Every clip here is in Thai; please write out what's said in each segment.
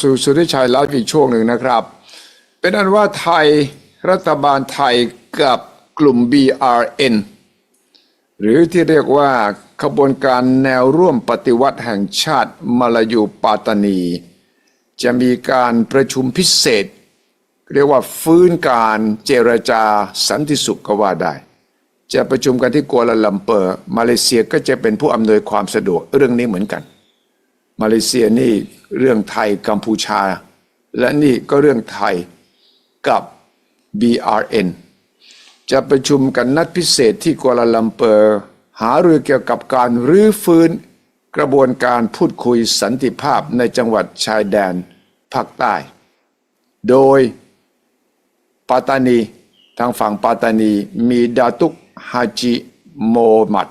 สู่สุริชัยไลฟ์อีกช่วงหนึ่งนะครับ เป็นอันว่าไทยรัฐบาลไทยกับกลุ่ม BRN หรือที่เรียกว่าขบวนการแนวร่วมปฏิวัติแห่งชาติมาลายูปาตานี จะมีการประชุมพิเศษ เรียกว่าฟื้นการเจรจาสันติสุขก็ว่าได้ จะประชุมกันที่กัวลาลัมเปอร์ มาเลเซียก็จะเป็นผู้อำนวยความสะดวกเรื่องนี้เหมือนกัน มาเลเซียนี่เรื่องไทยกัมพูชา และนี่ก็เรื่องไทยกับ BRN จะประชุมกันนัดพิเศษที่กัวลาลัมเปอร์ หารือเกี่ยวกับการรื้อฟื้นกระบวนการพูดคุยสันติภาพในจังหวัดชายแดนภาคใต้ โดยปาตานี ทางฝั่งปาตานีมีดาตุกฮาจิโมมัด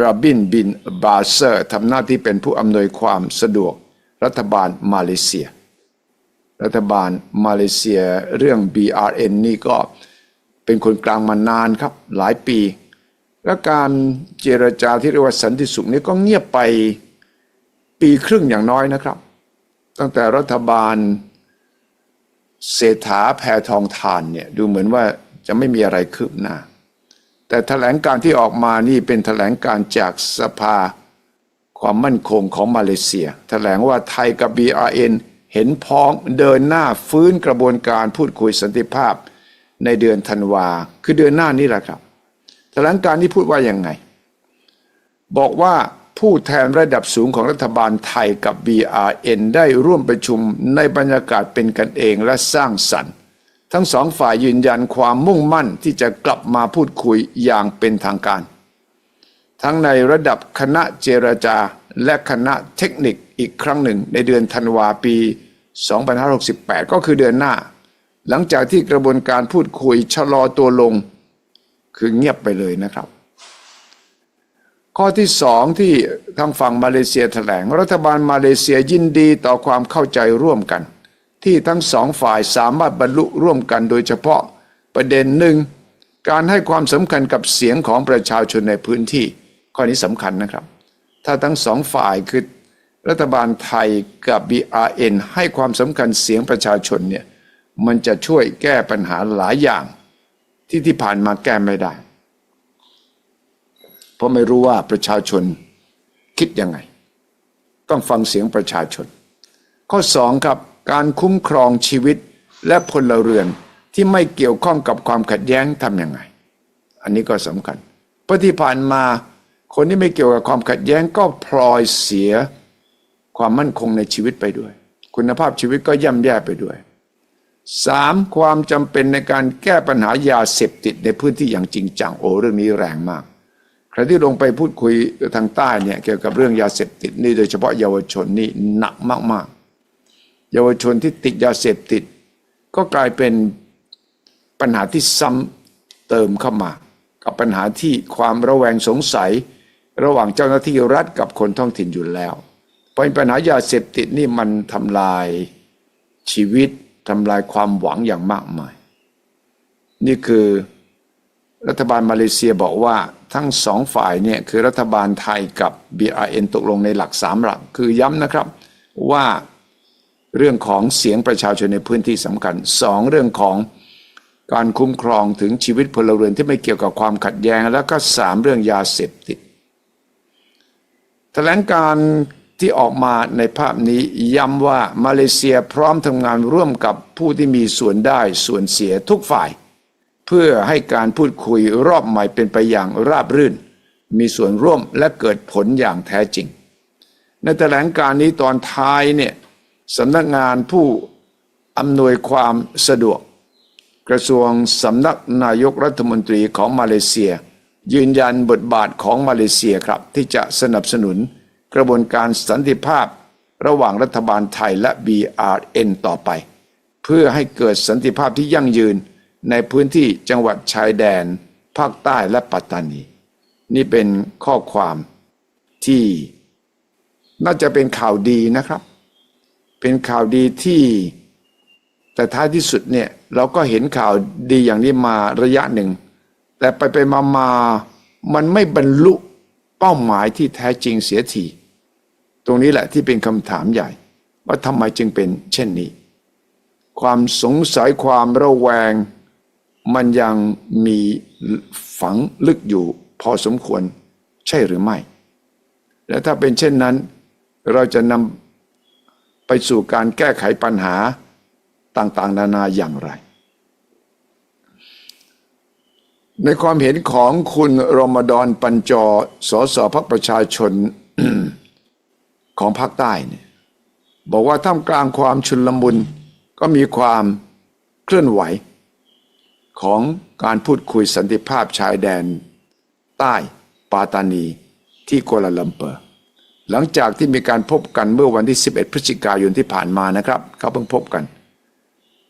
ราบินบินบาเซอร์ทำหน้าที่เป็นผู้อำนวยความสะดวกรัฐบาลมาเลเซีย รัฐบาลมาเลเซียเรื่อง BRN นี่ก็เป็นคนกลางมานานครับหลายปี และการเจรจาที่เรียกว่าสันติสุขนี้ก็เงียบไปปีครึ่งอย่างน้อยนะครับ ตั้งแต่รัฐบาลเศรษฐาแพทองทานเนี่ยดูเหมือนว่าจะไม่มีอะไรคืบหน้า แต่แถลงการที่ออกมานี่เป็นแถลงการจากสภาความมั่นคงของมาเลเซีย แถลงว่าไทยกับ BRN เห็นพ้องเดินหน้าฟื้นกระบวนการพูดคุยสันติภาพในเดือนธันวา คือเดือนหน้านี้แหละครับแถลงการนี้พูดว่ายังไง บอกว่าผู้แทนระดับสูงของรัฐบาลไทยกับ BRN ได้ร่วมประชุมในบรรยากาศเป็นกันเองและสร้างสรรค์ ทั้งสองฝ่ายยืนยันความมุ่งมั่นที่จะกลับมาพูดคุยอย่างเป็นทางการ ทั้งในระดับคณะเจรจาและคณะเทคนิคอีกครั้งหนึ่งในเดือนธันวาปี 2568 ก็คือเดือนหน้า หลังจากที่กระบวนการพูดคุยชะลอตัวลง คือเงียบไปเลยนะครับ ข้อที่สองที่ทางฝั่งมาเลเซียแถลง รัฐบาลมาเลเซียยินดีต่อความเข้าใจร่วมกัน ที่ทั้งสองฝ่ายสามารถบรรลุร่วมกันโดยเฉพาะประเด็นหนึ่งการให้ความสำคัญกับเสียงของประชาชนในพื้นที่ ข้อนี้สำคัญนะครับ ถ้าทั้งสองฝ่ายคือรัฐบาลไทยกับ BRN ให้ความสำคัญเสียงประชาชนเนี่ยมันจะช่วยแก้ปัญหาหลายอย่าง ที่ที่ผ่านมาแก้ไม่ได้ เพราะไม่รู้ว่าประชาชนคิดยังไง ต้องฟังเสียงประชาชน ข้อสองครับ การคุ้มครองชีวิตและพลเรือนที่ไม่เกี่ยวข้องกับความขัดแย้งทำยังไง อันนี้ก็สำคัญเพราะที่ผ่านมาคนที่ไม่เกี่ยวกับความขัดแย้งก็พลอยเสียความมั่นคงในชีวิตไปด้วย คุณภาพชีวิตก็ย่ำแย่ไปด้วยสามความจำเป็นในการแก้ปัญหายาเสพติดในพื้นที่อย่างจริงจังโอ้เรื่องนี้แรงมากใครที่ลงไปพูดคุยทางใต้เนี่ยเกี่ยวกับเรื่องยาเสพติดนี่โดยเฉพาะเยาวชนนี่หนักมากๆ เยาวชนที่ติดยาเสพติด ก็กลายเป็นปัญหาที่ซ้ำเติมเข้ามา กับปัญหาที่ความระแวงสงสัย ระหว่างเจ้าหน้าที่รัฐกับคนท้องถิ่นอยู่แล้วเพราะปัญหายาเสพติดนี่มันทำลายชีวิตทำลายความหวังอย่างมากมาย นี่คือรัฐบาลมาเลเซียบอกว่าทั้งสองฝ่ายเนี่ยคือรัฐบาลไทยกับ BRN ตกลงในหลักสามหลัก คือย้ำนะครับว่า เรื่องของเสียงประชาชนในพื้นที่สำคัญสองเรื่องของการคุ้มครองถึงชีวิตพลเรือนที่ไม่เกี่ยวกับความขัดแย้ง แล้วก็สามเรื่องยาเสพติดแถลงการที่ออกมาในภาพนี้ย้ำว่ามาเลเซียพร้อมทำงานร่วมกับผู้ที่มีส่วนได้ส่วนเสียทุกฝ่าย เพื่อให้การพูดคุยรอบใหม่เป็นไปอย่างราบรื่น มีส่วนร่วมและเกิดผลอย่างแท้จริง ในแถลงการนี้ตอนท้ายเนี่ย สำนักงานผู้อำนวยความสะดวก กระทรวงสำนักนายกรัฐมนตรีของมาเลเซีย ยืนยันบทบาทของมาเลเซียครับ ที่จะสนับสนุนกระบวนการสันติภาพระหว่างรัฐบาลไทยและ BRN ต่อไป เพื่อให้เกิดสันติภาพที่ยั่งยืนในพื้นที่จังหวัดชายแดน ภาคใต้และปัตตานี นี่เป็นข้อความที่น่าจะเป็นข่าวดีนะครับ เป็นข่าวดีที่ แต่ท้ายที่สุดเนี่ยเราก็เห็นข่าวดีอย่างนี้มาระยะหนึ่ง แต่ไปไปมามามันไม่บรรลุเป้าหมายที่แท้จริงเสียทีตรงนี้แหละที่เป็นคำถามใหญ่ ว่าทำไมจึงเป็นเช่นนี้ ความสงสัยความระแวง มันยังมีฝังลึกอยู่พอสมควรใช่หรือไม่ และถ้าเป็นเช่นนั้น เราจะนำ ไปสู่การแก้ไขปัญหาต่างๆ นานาอย่างไร ในความเห็นของคุณรมดอนปัญจอสสพักประชาชนของภาคใต้เนี่ยบอกว่าท่ามกลางความชุนลมุนก็มีความเคลื่อนไหว ของการพูดคุยสันติภาพชายแดน ใต้ปาตานีที่กัวลาลัมเปอร์ หลังจากที่มีการพบกันเมื่อวันที่ 11 พฤศจิกายนที่ผ่านมานะครับเขาเพิ่งพบกัน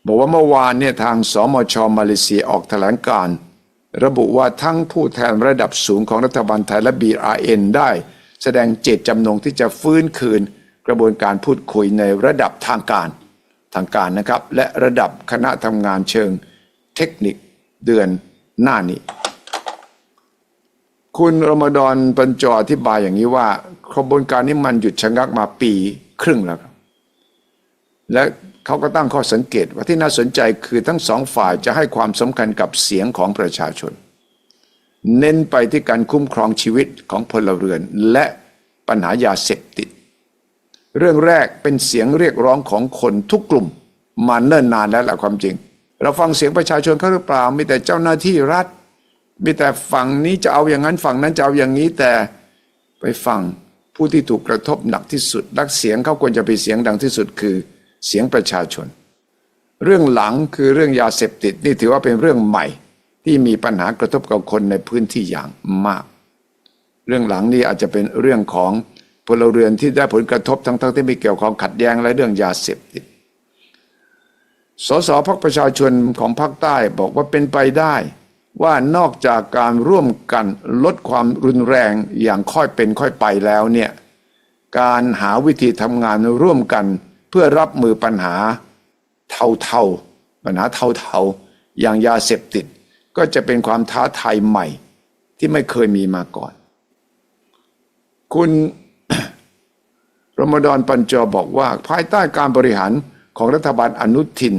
บอกว่าเมื่อวานเนี่ยทางสมชมาเลเซียออกแถลงการ ระบุว่าทั้งผู้แทนระดับสูงของรัฐบาลไทยและ BRN ได้ แสดงเจตจำนงที่จะฟื้นคืนกระบวนการพูดคุยในระดับทางการทางการนะครับ และระดับคณะทำงานเชิงเทคนิคเดือนหน้านี้ คุณรมฎอนปัญจออธิบายอย่างนี้ว่ากระบวนการนี้มันหยุดชะงักมาปีครึ่งแล้วครับ และเขาก็ตั้งข้อสังเกตว่าที่น่าสนใจคือทั้งสองฝ่ายจะให้ความสำคัญกับเสียงของประชาชน เน้นไปที่การคุ้มครองชีวิตของพลเรือนและปัญหายาเสพติด เรื่องแรกเป็นเสียงเรียกร้องของคนทุกกลุ่มมาเนิ่นนานแล้วแหละความจริง เราฟังเสียงประชาชนเขาหรือเปล่ามีแต่เจ้าหน้าที่รัฐ มีแต่ฝั่งนี้จะเอาอย่างนั้นฝั่งนั้นจะเอาอย่างนี้แต่ไปฟังผู้ที่ถูกกระทบหนักที่สุดรักเสียงเขาควรจะเป็นเสียงดังที่สุดคือเสียงประชาชน เรื่องหลังคือเรื่องยาเสพติดนี่ถือว่าเป็นเรื่องใหม่ ที่มีปัญหากระทบกับคนในพื้นที่อย่างมาก เรื่องหลังนี้อาจจะเป็นเรื่องของพลเรือนที่ได้ผลกระทบทั้งๆทที่ไม่เกี่ยวข้องขัดแย้งและเรื่องยาเสพติดสสพักประชาชนของภาคใต้บอกว่าเป็นไปได้ ว่านอกจากการร่วมกันลดความรุนแรงอย่างค่อยเป็นค่อยไปแล้วเนี่ยการหาวิธีทำงานร่วมกันเพื่อรับมือปัญหาเทาๆปัญหาเทาๆอย่างยาเสพติด ก็จะเป็นความท้าทายใหม่ที่ไม่เคยมีมาก่อน คุณรมฎอนปัญจอบอกว่า ภายใต้การบริหารของรัฐบาลอนุทิน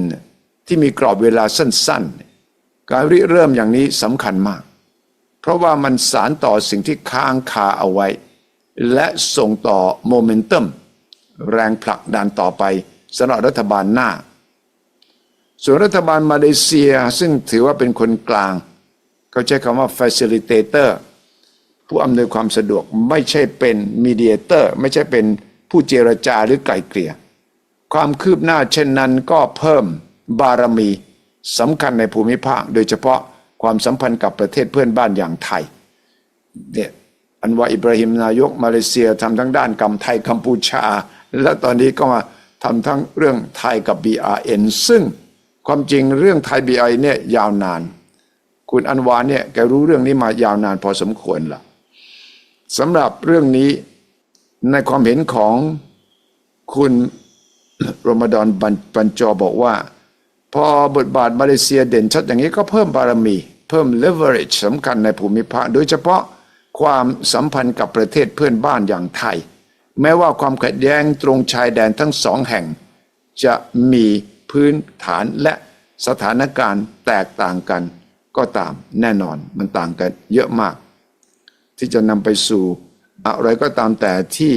ที่มีกรอบเวลาสั้นๆ การริเริ่มอย่างนี้สำคัญมาก เพราะว่ามันสารต่อสิ่งที่ค้างคาเอาไว้ และส่งต่อโมเมนตัมแรงผลักดันต่อไปสำหรับรัฐบาลหน้า ส่วนรัฐบาลมาเลเซียซึ่งถือว่าเป็นคนกลาง เขาใช้คำว่า facilitator ผู้อำนวยความสะดวกไม่ใช่เป็น mediator ไม่ใช่เป็นผู้เจรจาหรือไกล่เกลี่ย ความคืบหน้าเช่นนั้นก็เพิ่มบารมี สำคัญในภูมิภาค โดยเฉพาะความสัมพันธ์กับประเทศเพื่อนบ้านอย่างไทยเนี่ยอันว่าอิบราฮิมนายกมาเลเซียทำทั้งด้านกรรมไทยกัมพูชา และตอนนี้ก็มาทำทั้งเรื่องไทยกับ BRN ซึ่งความจริงเรื่องไทย BRN เนี่ยยาวนาน คุณอันวาเนี่ยแกรู้เรื่องนี้มายาวนานพอสมควรละสำหรับเรื่องนี้ในความเห็นของคุณรมฎอนบัญจอบอกว่า พอบทบาทมาเลเซียเด่นชัดอย่างนี้ก็เพิ่มบารมี เพิ่ม leverage สำคัญในภูมิภาค โดยเฉพาะความสัมพันธ์กับประเทศเพื่อนบ้านอย่างไทย แม้ว่าความขัดแย้งตรงชายแดนทั้งสองแห่ง จะมีพื้นฐานและสถานการณ์แตกต่างกัน ก็ตามแน่นอนมันต่างกันเยอะมาก ที่จะนำไปสู่อะไรก็ตามแต่ที่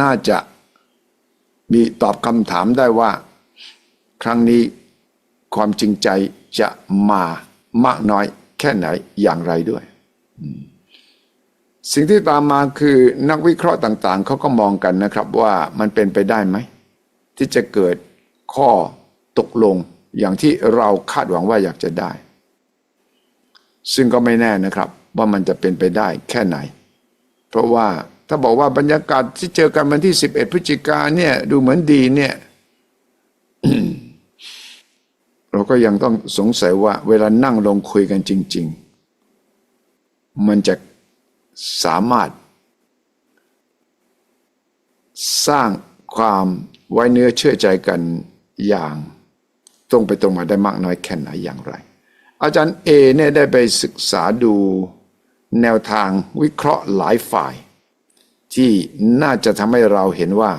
น่าจะมีตอบคำถามได้ว่า ครั้งนี้ความจริงใจจะมามากน้อยแค่ไหนอย่างไรด้วย สิ่งที่ตามมาคือนักวิเคราะห์ต่างๆ เขาก็มองกันนะครับว่ามันเป็นไปได้ไหม ที่จะเกิดข้อตกลงอย่างที่เราคาดหวังว่าอยากจะได้ ซึ่งก็ไม่แน่นะครับว่ามันจะเป็นไปได้แค่ไหน เพราะว่าถ้าบอกว่าบรรยากาศที่เจอกันวันที่ 11 พฤศจิกาเนี่ยดูเหมือนดีเนี่ย เรา ก็ยังต้องสงสัยว่าเวลานั่งลงคุยกันจริง ๆ มันจะสามารถ สร้างความไว้เนื้อเชื่อใจกันอย่างตรงไปตรงมาได้มากน้อยแค่ไหนอย่างไร อาจารย์เอเนี่ยได้ไปศึกษาดูแนวทางวิเคราะห์หลายฝ่าย ที่น่าจะทำให้เราเห็นว่า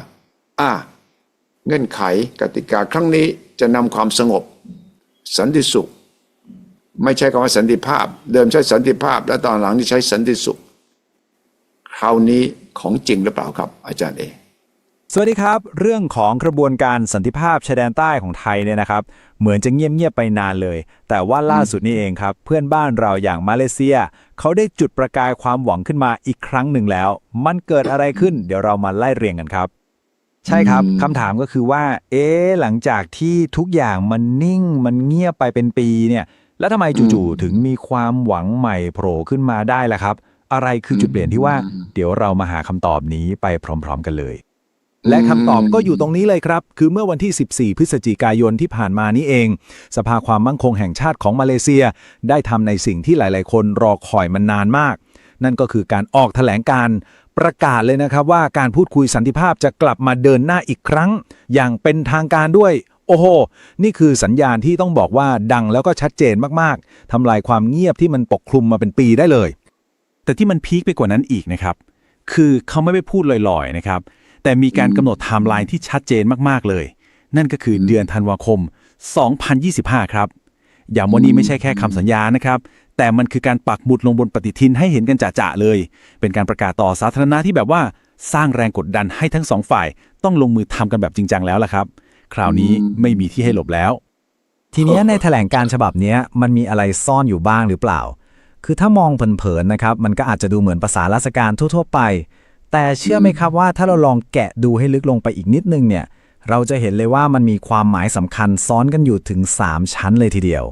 อ่า เงื่อนไขกติกาครั้งนี้จะนำความสงบ สันติสุข ไม่ใช่คำว่าสันติภาพ เดิมใช้สันติภาพ แล้วตอนหลังนี่ใช้สันติสุข คราวนี้ของจริงหรือเปล่าครับ อาจารย์เอสวัสดีครับ เรื่องของกระบวนการสันติภาพชายแดนใต้ของไทยเนี่ยนะครับ เหมือนจะเงียบๆไปนานเลย แต่ว่าล่าสุดนี้เองครับ เพื่อนบ้านเราอย่างมาเลเซีย เขาได้จุดประกายความหวังขึ้นมาอีกครั้งหนึ่งแล้ว มันเกิดอะไรขึ้น เดี๋ยวเรามาไล่เรียงกันครับ ใช่ครับคำถามก็คือว่า เอ๊ะหลังจากที่ทุกอย่างมันนิ่งมันเงียบไปเป็นปีเนี่ย แล้วทำไมจู่ๆถึงมีความหวังใหม่โผล่ขึ้นมาได้ล่ะครับ อะไรคือจุดเปลี่ยนที่ว่า เดี๋ยวเรามาหาคำตอบนี้ไปพร้อม ๆ กันเลย และคำตอบก็อยู่ตรงนี้เลยครับ คือเมื่อวันที่ 14 พฤศจิกายนที่ผ่านมานี้เอง สภาความมั่นคงแห่งชาติของมาเลเซีย ได้ทำในสิ่งที่หลาย ๆ คนรอคอยมานานมาก นั่นก็คือการออกแถลงการ ประกาศเลยนะครับว่าการพูดคุยสันติภาพจะกลับมาเดินหน้าอีกครั้ง อย่างเป็นทางการด้วย โอ้โห นี่คือสัญญาณที่ต้องบอกว่าดังแล้วก็ชัดเจนมากๆทำลายความเงียบที่มันปกคลุมมาเป็นปีได้เลย แต่ที่มันพีคไปกว่านั้นอีกนะครับ คือเขาไม่ไปพูดลอยๆนะครับ แต่มีการกำหนดไทม์ไลน์ที่ชัดเจนมากๆเลย นั่นก็คือเดือนธันวาคม 2025 ครับอย่าว่านี้ไม่ใช่แค่คำสัญญานะครับ แต่มันคือการปักหมุดลงบนปฏิทินให้เห็นกันจะๆเลย เป็นการประกาศต่อสาธารณะที่แบบว่าสร้างแรงกดดันให้ทั้งสองฝ่าย ต้องลงมือทำกันแบบจริงจังแล้วล่ะครับ คราวนี้ไม่มีที่ให้หลบแล้ว ทีเนี้ยในแถลงการฉบับเนี้ยมันมีอะไรซ่อนอยู่บ้างหรือเปล่า คือถ้ามองเผินๆนะครับ มันก็อาจจะดูเหมือนภาษาราชการทั่วๆไป แต่เชื่อไหมครับว่าถ้าเราลองแกะดูให้ลึกลงไปอีกนิดนึงเนี่ย เราจะเห็นเลยว่ามันมีความหมายสำคัญซ้อนกันอยู่ถึง 3 ชั้นเลยทีเดียว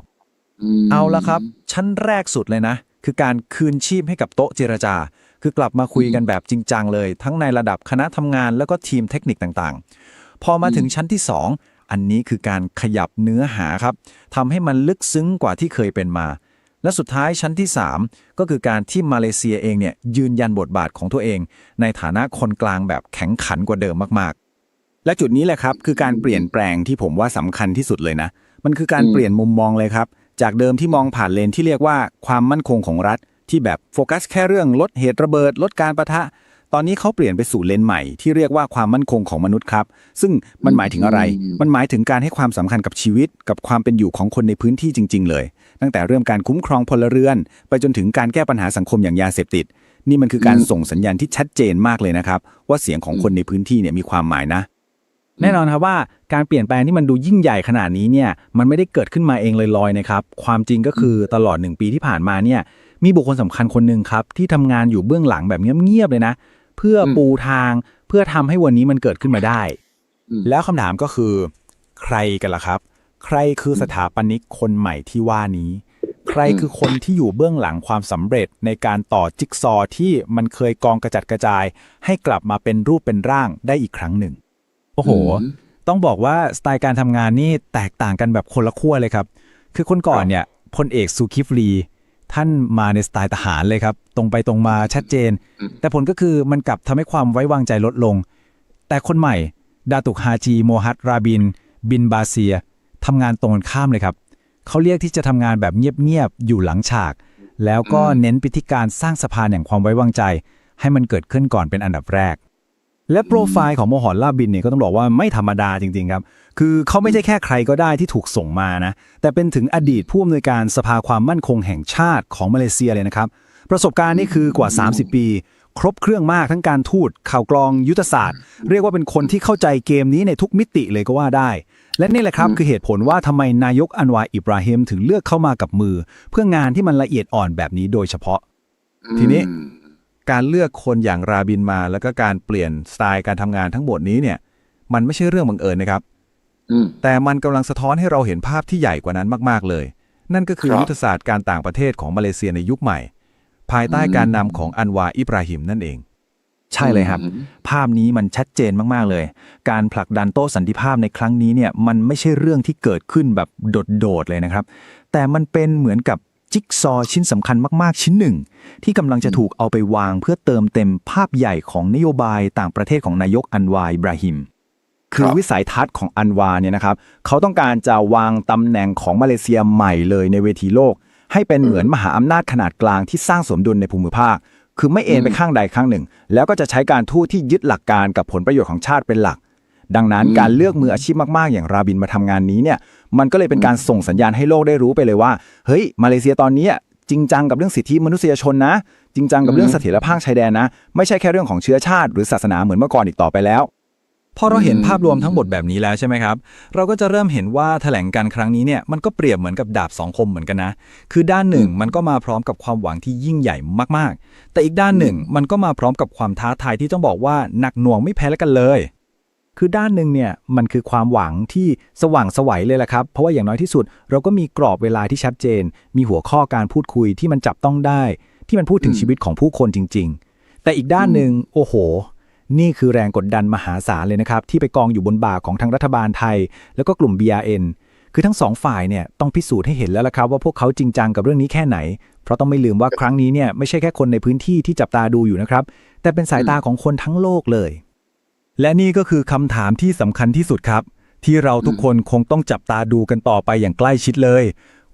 เอาละครับ ชั้นแรกสุดเลยนะ คือการคืนชีพให้กับโต๊ะเจรจา คือกลับมาคุยกันแบบจริงจังเลย ทั้งในระดับคณะทำงานแล้วก็ทีมเทคนิคต่างๆ พอมาถึงชั้นที่ 2 อันนี้คือการขยับเนื้อหาครับทำให้มันลึกซึ้งกว่าที่เคยเป็นมา และสุดท้ายชั้นที่ 3 ก็คือการที่มาเลเซียเองเนี่ยยืนยันบทบาทของตัวเอง ในฐานะคนกลางแบบแข็งขันกว่าเดิมมากๆ และจุดนี้แหละครับคือการเปลี่ยนแปลงที่ผมว่าสำคัญที่สุดเลยนะ มันคือการเปลี่ยนมุมมองเลยครับ จากเดิมที่มองผ่านเลนที่เรียกว่าความมั่นคงของรัฐ ที่แบบโฟกัสแค่เรื่องลดเหตุระเบิด ลดการประทะ ตอนนี้เขาเปลี่ยนไปสู่เลนใหม่ที่เรียกว่าความมั่นคงของมนุษย์ครับ ซึ่งมันหมายถึงอะไร มันหมายถึงการให้ความสำคัญกับชีวิต กับความเป็นอยู่ของคนในพื้นที่จริง ๆ เลย ตั้งแต่เรื่องการคุ้มครองพลเรือน ไปจนถึงการแก้ปัญหาสังคมอย่างยาเสพติด นี่มันคือการส่งสัญญาณที่ชัดเจนมากเลยนะครับ ว่าเสียงของคนในพื้นที่เนี่ยมีความหมายนะ แน่นอนครับว่าการเปลี่ยนแปลงที่มันดูยิ่งใหญ่ขนาดนี้เนี่ยมันไม่ได้เกิดขึ้นมาเองลอยๆนะครับความจริงก็คือตลอดหนึ่งปีที่ผ่านมาเนี่ยมีบุคคลสำคัญคนหนึ่งครับที่ทำงานอยู่เบื้องหลังแบบเงียบๆเลยนะ เพื่อปูทางเพื่อทำให้วันนี้มันเกิดขึ้นมาได้ แล้วคำถามก็คือ ใครกันล่ะครับ ใครคือสถาปนิกคนใหม่ที่ว่านี้ ใครคือคนที่อยู่เบื้องหลังความสำเร็จในการต่อจิ๊กซอว์ที่มันเคยกองกระจัดกระจาย ให้กลับมาเป็นรูปเป็นร่างได้อีกครั้งหนึ่ง โอ้โห ต้องบอกว่าสไตล์การทำงานนี่แตกต่างกันแบบคนละขั้วเลยครับ คือคนก่อนเนี่ยพลเอกสุคิฟลีท่านมาในสไตล์ทหารเลยครับ ตรงไปตรงมาชัดเจน แต่ผลก็คือมันกลับทำให้ความไว้วางใจลดลง แต่คนใหม่ ดาตุกฮาจีโมฮัดราบิน บินบาเซียทำงานตรงกันข้ามเลยครับ เขาเรียกที่จะทำงานแบบเงียบๆอยู่หลังฉาก แล้วก็เน้นไปที่การสร้างสะพานแห่งความไว้วางใจ ให้มันเกิดขึ้นก่อนเป็นอันดับแรก และโปรไฟล์ของโมหอนลาบินเนี่ยก็ต้องบอกว่าไม่ธรรมดาจริงๆครับ คือเขาไม่ใช่แค่ใครก็ได้ที่ถูกส่งมานะ แต่เป็นถึงอดีตผู้อำนวยการสภาความมั่นคงแห่งชาติของมาเลเซียเลยนะครับ ประสบการณ์นี่คือกว่า 30 ปี ครบเครื่องมากทั้งการทูตข่าวกรองยุทธศาสตร์ เรียกว่าเป็นคนที่เข้าใจเกมนี้ในทุกมิติเลยก็ว่าได้ และนี่แหละครับคือเหตุผลว่าทำไมนายกอันวาอิบราฮิมถึงเลือกเข้ามากับมือ เพื่องานที่มันละเอียดอ่อนแบบนี้โดยเฉพาะ ทีนี้ การเลือกคนอย่างราบินมา แล้วก็การเปลี่ยนสไตล์การทำงานทั้งหมดนี้เนี่ย มันไม่ใช่เรื่องบังเอิญนะครับอืมแต่มันกำลังสะท้อนให้เราเห็นภาพที่ใหญ่กว่านั้นมาก ๆ เลย นั่นก็คือครับยุทธศาสตร์การต่างประเทศของมาเลเซียในยุคใหม่ ภายใต้การนำของอันวาอิบราฮิมนั่นเอง ใช่เลยครับ ภาพนี้มันชัดเจนมาก ๆ เลย การผลักดันโต้สันติภาพในครั้งนี้เนี่ย มันไม่ใช่เรื่องที่เกิดขึ้นแบบโดด ๆ เลยนะครับ แต่มันเป็นเหมือนกับ จิ๊กซอชิ้นสำคัญมาก ๆ ชิ้นหนึ่ง ที่กำลังจะถูกเอาไปวางเพื่อเติมเต็มภาพใหญ่ของนโยบายต่างประเทศของนายกอันวาอิบราฮิมคือวิสัยทัศน์ของอันวาเนี่ยนะครับ เขาต้องการจะวางตำแหน่งของมาเลเซียใหม่เลยในเวทีโลก ให้เป็นเหมือนมหาอำนาจขนาดกลางที่สร้างสมดุลในภูมิภาค คือไม่เอ็นไปข้างใดข้างหนึ่ง แล้วก็จะใช้การทูตที่ยึดหลักการกับผลประโยชน์ของชาติเป็นหลัก ดังนั้นการเลือกมืออาชีพมากๆ อย่างราบินมาทำงานนี้เนี่ยมันก็เลยเป็นการส่งสัญญาณให้โลกได้รู้ไปเลยว่า เฮ้ย มาเลเซียตอนนี้จริงจังกับเรื่องสิทธิมนุษยชนนะ จริงจังกับเรื่องเสถียรภาพชายแดนนะ ไม่ใช่แค่เรื่องของเชื้อชาติหรือศาสนาเหมือนเมื่อก่อนอีกต่อไปแล้วพอเราเห็นภาพรวมทั้งหมดแบบนี้แล้วใช่ไหมครับ เราก็จะเริ่มเห็นว่าแถลงการครั้งนี้เนี่ยมันก็เปรียบเหมือนกับดาบสองคมเหมือนกันนะ คือด้านหนึ่งมันก็มาพร้อมกับความหวังที่ยิ่งใหญ่มากๆ แต่อีกด้านหนึ่งมันก็มาพร้อมกับความท้าทายที่ต้องบอกว่าหนักหน่วงไม่แพ้กันเลย คือด้านหนึ่งเนี่ยมันคือความหวังที่สว่างไสวัยเลยแหละครับ เพราะว่าอย่างน้อยที่สุด เราก็มีกรอบเวลาที่ชัดเจน มีหัวข้อการพูดคุยที่มันจับต้องได้ ที่มันพูดถึงชีวิตของผู้คนจริง ๆ แต่อีกด้านหนึ่งโอ้โห นี่คือแรงกดดันมหาศาลเลยนะครับ ที่ไปกองอยู่บนบ่าของทางรัฐบาลไทย แล้วก็กลุ่ม BRN คือทั้งสองฝ่ายเนี่ยต้องพิสูจน์ให้เห็นแล้วละครับ ว่าพวกเขาจริงจังกับเรื่องนี้แค่ไหน เพราะต้องไม่ลืมว่าครั้งนี้เนี่ยไม่ใช่แค่คนในพื้นที่ที่จับตาดูอยู่นะครับแต่เป็นสายตาของคนทั้งโลกเลย และนี่ก็คือคำถามที่สำคัญที่สุดครับ ที่เราทุกคนคงต้องจับตาดูกันต่อไปอย่างใกล้ชิดเลย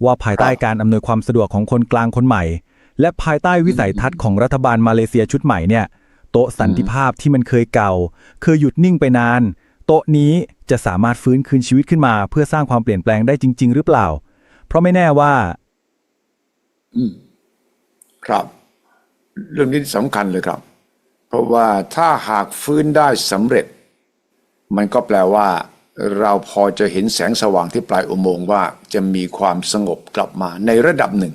ว่าภายใต้การอำนวยความสะดวกของคนกลางคนใหม่ และภายใต้วิสัยทัศน์ของรัฐบาลมาเลเซียชุดใหม่เนี่ย โต๊ะสันติภาพที่มันเคยเก่า เคยหยุดนิ่งไปนาน โต๊ะนี้จะสามารถฟื้นคืนชีวิตขึ้นมา เพื่อสร้างความเปลี่ยนแปลงได้จริง ๆ หรือเปล่า เพราะไม่แน่ว่าครับ เรื่องนี้สำคัญเลยครับ ราะว่าถ้าหากฟื้นได้สำเร็จ มันก็แปลว่า เราพอจะเห็นแสงสว่างที่ปลายอุโมงค์ว่าจะมีความสงบกลับมาในระดับหนึ่ง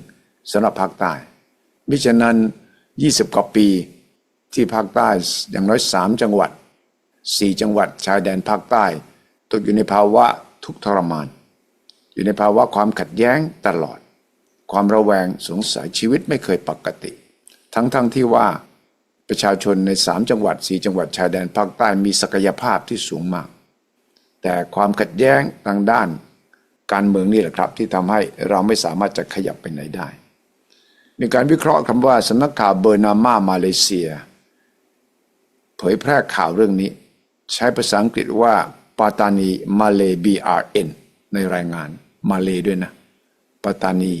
สำหรับภาคใต้มิฉะนั้น 20 กว่าปีที่ภาคใต้อย่างน้อย 3 จังหวัด 4 จังหวัดชายแดนภาคใต้ ตกอยู่ในภาวะทุกข์ทรมาน อยู่ในภาวะความขัดแย้งตลอด ความระแวงสงสัยชีวิตไม่เคยปกติ ทั้งๆทที่ว่า ประชาชนใน3จังหวัด4จังหวัดชายแดนภาคใต้มีศักยภาพที่สูงมาก แต่ความขัดแย้งทางด้านการเมืองนี่แหละครับที่ทำให้เราไม่สามารถจะขยับไปไหนได้ในการวิเคราะห์คำว่าสำนักข่าวเบอร์นามามาเลเซีย เผยแพร่ข่าวเรื่องนี้ ใช้ภาษาอังกฤษว่าปาตานีมาเล BRN ในรายงานมาเลด้วยนะปาตานี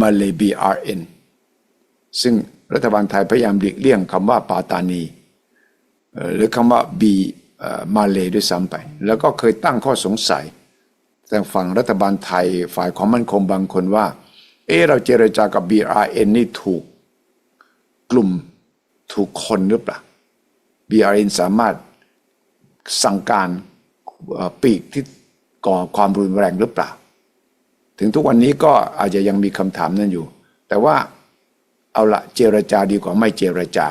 มาเล BRN ซึ่ง รัฐบาลไทยพยายามหลีกเลี่ยงคำว่าปาตานี หรือคำว่าบีมาเลด้วยซ้ำไป แล้วก็เคยตั้งข้อสงสัยแต่ฝั่งรัฐบาลไทยฝ่ายความมั่นคงบางคนว่า เออเราเจรจากับ BRN นี่ถูกกลุ่มถูกคนหรือเปล่า BRN สามารถสั่งการปีกที่ก่อความรุนแรงหรือเปล่า ถึงทุกวันนี้ก็อาจจะยังมีคำถามนั้นอยู่ แต่ว่า เอาละเจรจาดีกว่าไม่เจรจา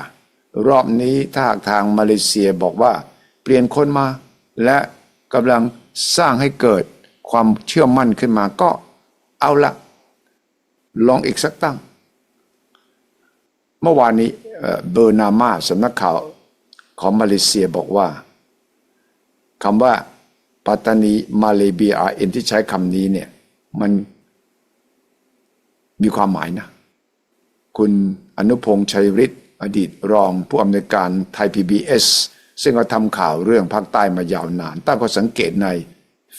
รอบนี้ถ้าหากทางมาเลเซียบอกว่า เปลี่ยนคนมา และกำลังสร้างให้เกิดความเชื่อมั่นขึ้นมาก็เอาละลองอีกสักตั้ง เมื่อวานนี้เอ่อเบอร์นามาสำนักข่าวของมาเลเซียบอกว่าคำว่าปัตตานีมาเลเบียเอ็นที่ใช้คำนี้เนี่ยมันมีความหมายนะ คุณอนุพงษ์ชัยฤทธิ์อดีตรองผู้อำนวยการไทย PBS ซึ่งก็ทำข่าวเรื่องภาคใต้มายาวนาน ตั้งข้อสังเกตใน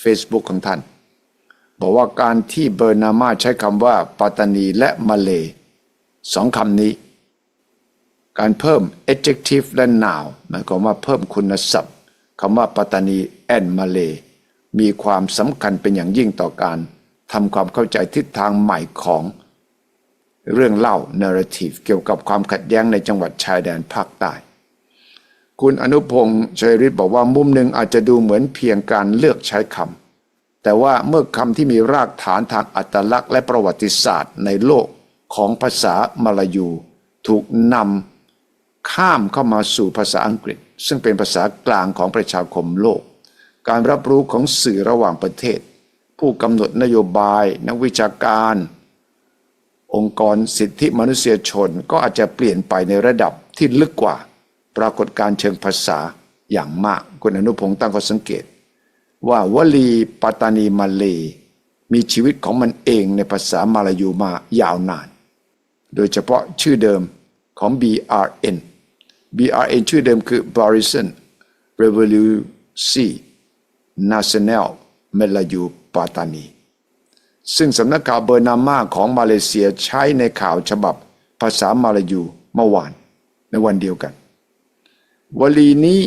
Facebook ของท่าน บอกว่าการที่เบอร์นามาใช้คำว่าปัตตานีและมาเลสองคำนี้ การเพิ่ม adjective และ noun หมายความว่าเพิ่มคุณศัพท์คำว่าปัตตานี and Malay มีความสำคัญเป็นอย่างยิ่งต่อการทำความเข้าใจทิศทางใหม่ของ เรื่องเล่า narrative เกี่ยวกับความขัดแย้งในจังหวัดชายแดนภาคใต้ คุณอนุพงษ์ชัยฤทธิ์บอกว่ามุมหนึ่งอาจจะดูเหมือนเพียงการเลือกใช้คำแต่ว่าเมื่อคำที่มีรากฐานทางอัตลักษณ์และประวัติศาสตร์ในโลกของภาษามาลายู ถูกนำข้ามเข้ามาสู่ภาษาอังกฤษ ซึ่งเป็นภาษากลางของประชาคมโลก การรับรู้ของสื่อระหว่างประเทศ ผู้กำหนดนโยบาย นักวิชาการ องค์กรสิทธิมนุษยชนก็อาจจะเปลี่ยนไปในระดับที่ลึกกว่า ปรากฏการเชิงภาษาอย่างมากคุณอนุพงศ์ตั้งข้อสังเกต ว่าวลีปัตตานีมาเล มีชีวิตของมันเองในภาษามาลายูมายาวนาน โดยเฉพาะชื่อเดิมของ BRN BRN ชื่อเดิมคือ Barisan Revolusi Nasional Melayu Patani ซึ่งสำนักข่าวเบอร์นามาของมาเลเซียใช้ในข่าวฉบับภาษามาลายูเมื่อวานในวันเดียวกัน วลีนี้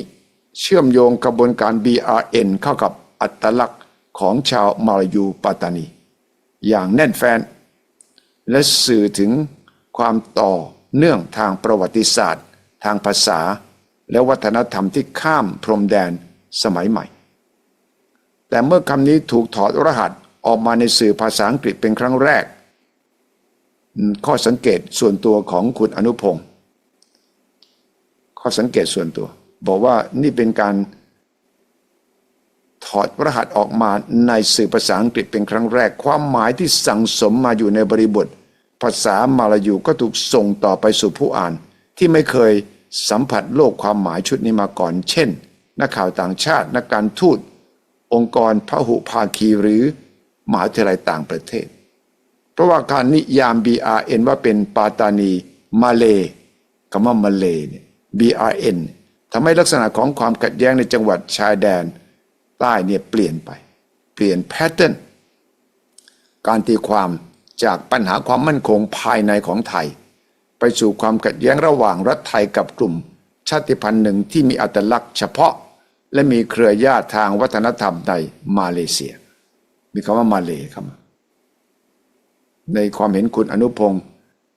เชื่อมโยงกระบวนการ BRN เข้ากับอัตลักษณ์ของชาวมาลายูปัตตานี อย่างแน่นแฟ้นและสื่อถึงความต่อเนื่องทางประวัติศาสตร์ ทางภาษา และวัฒนธรรมที่ข้ามพรมแดนสมัยใหม่ แต่เมื่อคำนี้ถูกถอดรหัส ออกมาในสื่อภาษาอังกฤษเป็นครั้งแรก ข้อสังเกตส่วนตัวของคุณอนุพงศ์ข้อสังเกตส่วนตัว บอกว่านี่เป็นการถอดรหัสออกมาในสื่อภาษาอังกฤษเป็นครั้งแรก ความหมายที่สั่งสมมาอยู่ในบริบท ภาษามาลายูก็ถูกส่งต่อไปสู่ผู้อ่าน ที่ไม่เคยสัมผัสโลกความหมายชุดนี้มาก่อน เช่น นักข่าวต่างชาติ นักการทูต องค์กรพหุภาคีหรือ มหาวิทยาลัยต่างประเทศ เพราะว่าการนิยาม BRN ว่าเป็นปาตานีมาเลคำว่ามาเลเนี่ย BRN ทำให้ลักษณะของความขัดแย้งในจังหวัดชายแดน ใต้เนี่ยเปลี่ยนไป เปลี่ยนแพทเทิร์นการตีความจากปัญหาความมั่นคงภายในของไทย ไปสู่ความขัดแย้งระหว่างรัฐไทยกับกลุ่ม ชาติพันธุ์หนึ่งที่มีอัตลักษณ์เฉพาะ และมีเครือญาติทางวัฒนธรรมในมาเลเซีย มีคำว่ามาเลครับในความเห็นคุณอนุพงศ์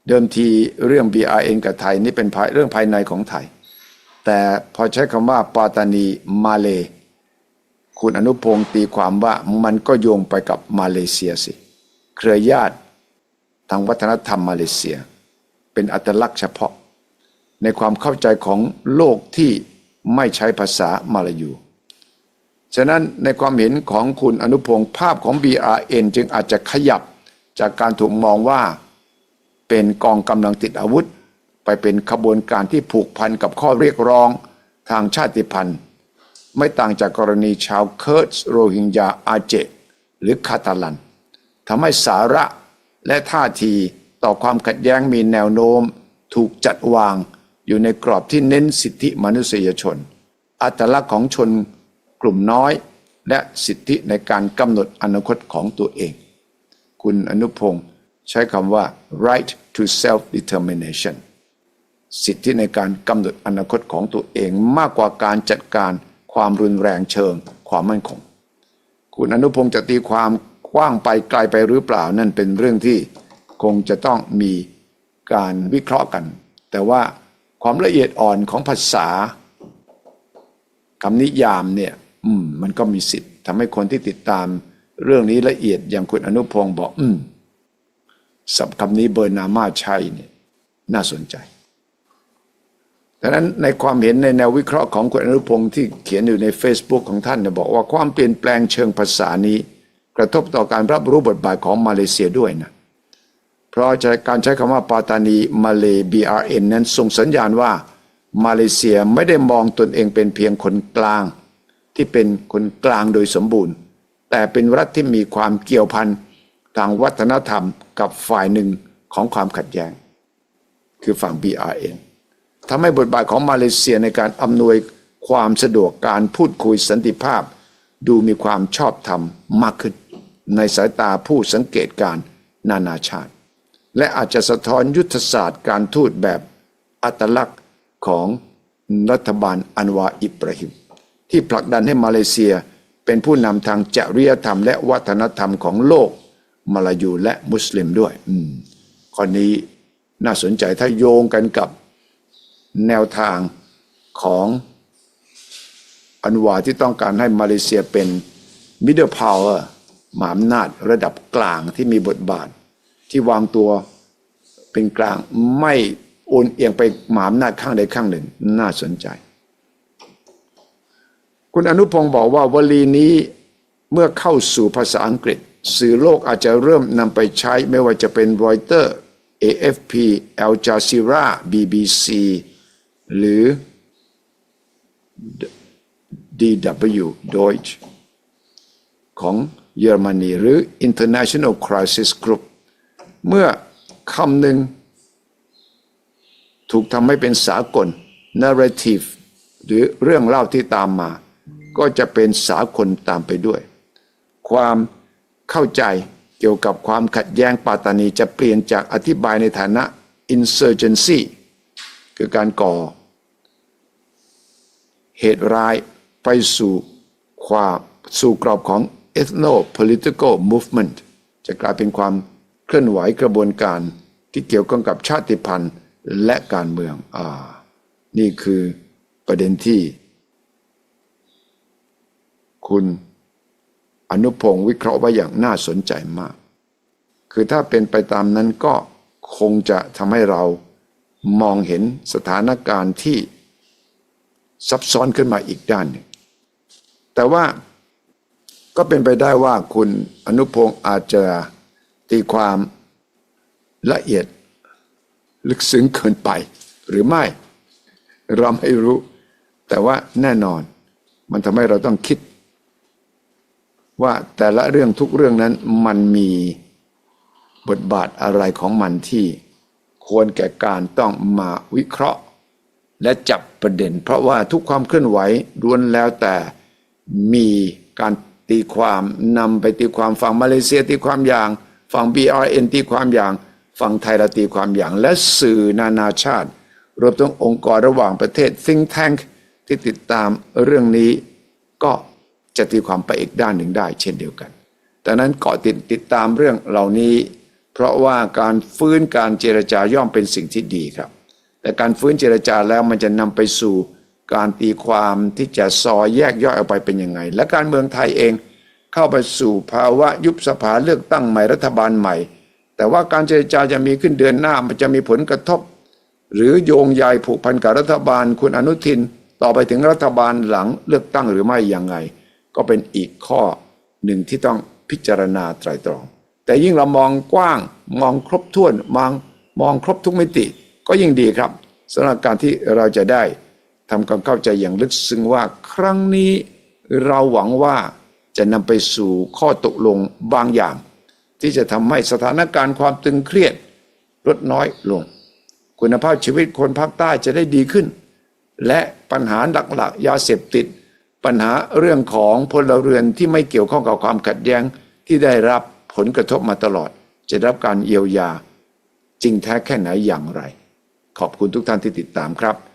เดิมทีเรื่อง BRN กับไทยนี่เป็นเรื่องภายในของไทย แต่พอใช้คำว่าปาตานีมาเล คุณอนุพงศ์ตีความว่ามันก็โยงไปกับมาเลเซียสิ เครือญาติทางวัฒนธรรมมาเลเซีย เป็นอัตลักษณ์เฉพาะ ในความเข้าใจของโลกที่ไม่ใช้ภาษามาลายู ฉะนั้นในความเห็นของคุณอนุพงศ์ภาพของ BRN จึงอาจจะขยับจากการถูกมองว่า เป็นกองกำลังติดอาวุธ ไปเป็นขบวนการที่ผูกพันกับข้อเรียกร้องทางชาติพันธุ์ ไม่ต่างจากกรณีชาวเคิร์ดโรฮิงญาอาเจ หรือคาตาลันทำให้สาระและท่าทีต่อความขัดแย้งมีแนวโน้ม ถูกจัดวางอยู่ในกรอบที่เน้นสิทธิมนุษยชน อัตลักษณ์ของชน ลุ่มน้อย และสิทธิในการกำหนดอนาคตของตัวเอง คุณอนุพงศ์ใช้คำว่า right to self determination สิทธิในการกำหนดอนาคตของตัวเองมากกว่าการจัดการความรุนแรงเชิงความมั่นคง คุณอนุพงศ์จะตีความกว้างไปไกลไปหรือเปล่านั่นเป็นเรื่องที่คงจะต้องมีการวิเคราะห์กัน แต่ว่าความละเอียดอ่อนของภาษาคำนิยามเนี่ย อืม มันก็มีสิทธิ์ทำให้คนที่ติดตามเรื่องนี้ละเอียดอย่างคุณอนุพงศ์บอก อืมสับคำนี้เบอร์นามาใช่เนี่ยน่าสนใจดังนั้นในความเห็นในแนววิเคราะห์ของคุณอนุพงศ์ที่เขียนอยู่ใน Facebook ของท่านเนี่ยบอกว่าความเปลี่ยนแปลงเชิงภาษานี้ กระทบต่อการรับรู้บทบาทของมาเลเซียด้วยนะเพราะการใช้คำว่าปาตานีมาเล BRN นั้นส่งสัญญาณว่า มาเลเซียไม่ได้มองตนเองเป็นเพียงคนกลาง ที่เป็นคนกลางโดยสมบูรณ์ แต่เป็นรัฐที่มีความเกี่ยวพันทางวัฒนธรรมกับฝ่ายหนึ่งของความขัดแย้ง คือฝั่ง BRN ทำให้บทบาทของมาเลเซียในการอำนวยความสะดวกการพูดคุยสันติภาพ ดูมีความชอบธรรมมากขึ้น ในสายตาผู้สังเกตการณ์นานาชาติ และอาจจะสะท้อนยุทธศาสตร์การทูตแบบอัตลักษณ์ของรัฐบาลอันวาอิบราฮิม ที่ผลักดันให้มาเลเซีย เป็นผู้นำทางจริยธรรม และวัฒนธรรมของโลกมาลายูและมุสลิมด้วยอืมข้อนี้น่าสนใจถ้าโยงกันกับแนวทางของอันวาที่ต้องการให้มาเลเซียเป็น middle power มหาอำนาจระดับกลางที่มีบทบาท ที่วางตัวเป็นกลางไม่โอนเอียงไปมหาอำนาจข้างใดข้างหนึ่ง น่าสนใจ คุณอนุพงศ์บอกว่าวลีนี้เมื่อเข้าสู่ภาษาอังกฤษ สื่อโลกอาจจะเริ่มนำไปใช้ไม่ว่าจะเป็นรอยเตอร์ AFP Al Jazeera BBC หรือ DW Deutsch ของเยอรมนีหรือ International Crisis Group เมื่อคำหนึ่งถูกทำให้เป็นสากล narrative หรือเรื่องเล่าที่ตามมา ก็จะเป็นสากลตามไปด้วย ความเข้าใจเกี่ยวกับความขัดแย้งปาตานีจะเปลี่ยนจากอธิบายในฐานะ insurgency คือการก่อ เหตุร้ายไปสู่ความสู่กรอบของ ethno political movement จะกลายเป็นความเคลื่อนไหวกระบวนการที่เกี่ยวข้องกับชาติพันธุ์และการเมืองอ่านี่คือประเด็นที่ คุณอนุพงศ์วิเคราะห์ไว้อย่างน่าสนใจมาก คือถ้าเป็นไปตามนั้นก็คงจะทำให้เรามองเห็นสถานการณ์ที่ซับซ้อนขึ้นมาอีกด้านหนึ่งแต่ว่าก็เป็นไปได้ว่าคุณอนุพงศ์อาจจะตีความละเอียดลึกซึ้งเกินไป หรือไม่ เราไม่รู้ แต่ว่าแน่นอนมันทำให้เราต้องคิด ว่าแต่ละเรื่องทุกเรื่องนั้นมันมีบทบาทอะไรของมันที่ควรแก่การต้องมาวิเคราะห์ และจับประเด็น เพราะว่าทุกความเคลื่อนไหวล้วนแล้วแต่มีการตีความนำไปตีความฝั่งมาเลเซียตีความอย่าง ฝั่ง BRN ตีความอย่าง ฝั่งไทยเราตีความอย่าง และสื่อนานาชาติ รวมทั้งองค์กรระหว่างประเทศ think tank ที่ติดตามเรื่องนี้ก็ จะตีความไปอีกด้านหนึ่งได้เช่นเดียวกันดังนั้นเกาะติดติดตามเรื่องเหล่านี้ เพราะว่าการฟื้นการเจรจาย่อมเป็นสิ่งที่ดีครับ แต่การฟื้นเจรจาแล้วมันจะนำไปสู่การตีความที่จะซอยแยกย่อยออกไปเป็นยังไง และการเมืองไทยเองเข้าไปสู่ภาวะยุบสภาเลือกตั้งใหม่รัฐบาลใหม่ แต่ว่าการเจรจาจะมีขึ้นเดือนหน้ามันจะมีผลกระทบ หรือโยงใยผูกพันกับรัฐบาลคุณอนุทิน ต่อไปถึงรัฐบาลหลังเลือกตั้งหรือไม่อย่างไง ก็เป็นอีกข้อหนึ่งที่ต้องพิจารณาไตรตรอง แต่ยิ่งเรามองกว้างมองครบถ้วนมองมองครบทุกมิติ ก็ยิ่งดีครับสำหรับการที่เราจะได้ทำความเข้าใจอย่างลึกซึ้งว่าครั้งนี้เราหวังว่าจะนำไปสู่ข้อตกลงบางอย่าง ที่จะทำให้สถานการณ์ความตึงเครียดลดน้อยลง คุณภาพชีวิตคนภาคใต้จะได้ดีขึ้น และปัญหาหลักๆ ยาเสพติด ปัญหาเรื่องของพลเรือนที่ไม่เกี่ยวข้องกับความขัดแย้งที่ได้รับผลกระทบมาตลอด จะรับการเยียวยา จริงแท้แค่ไหนอย่างไร ขอบคุณทุกท่านที่ติดตามครับ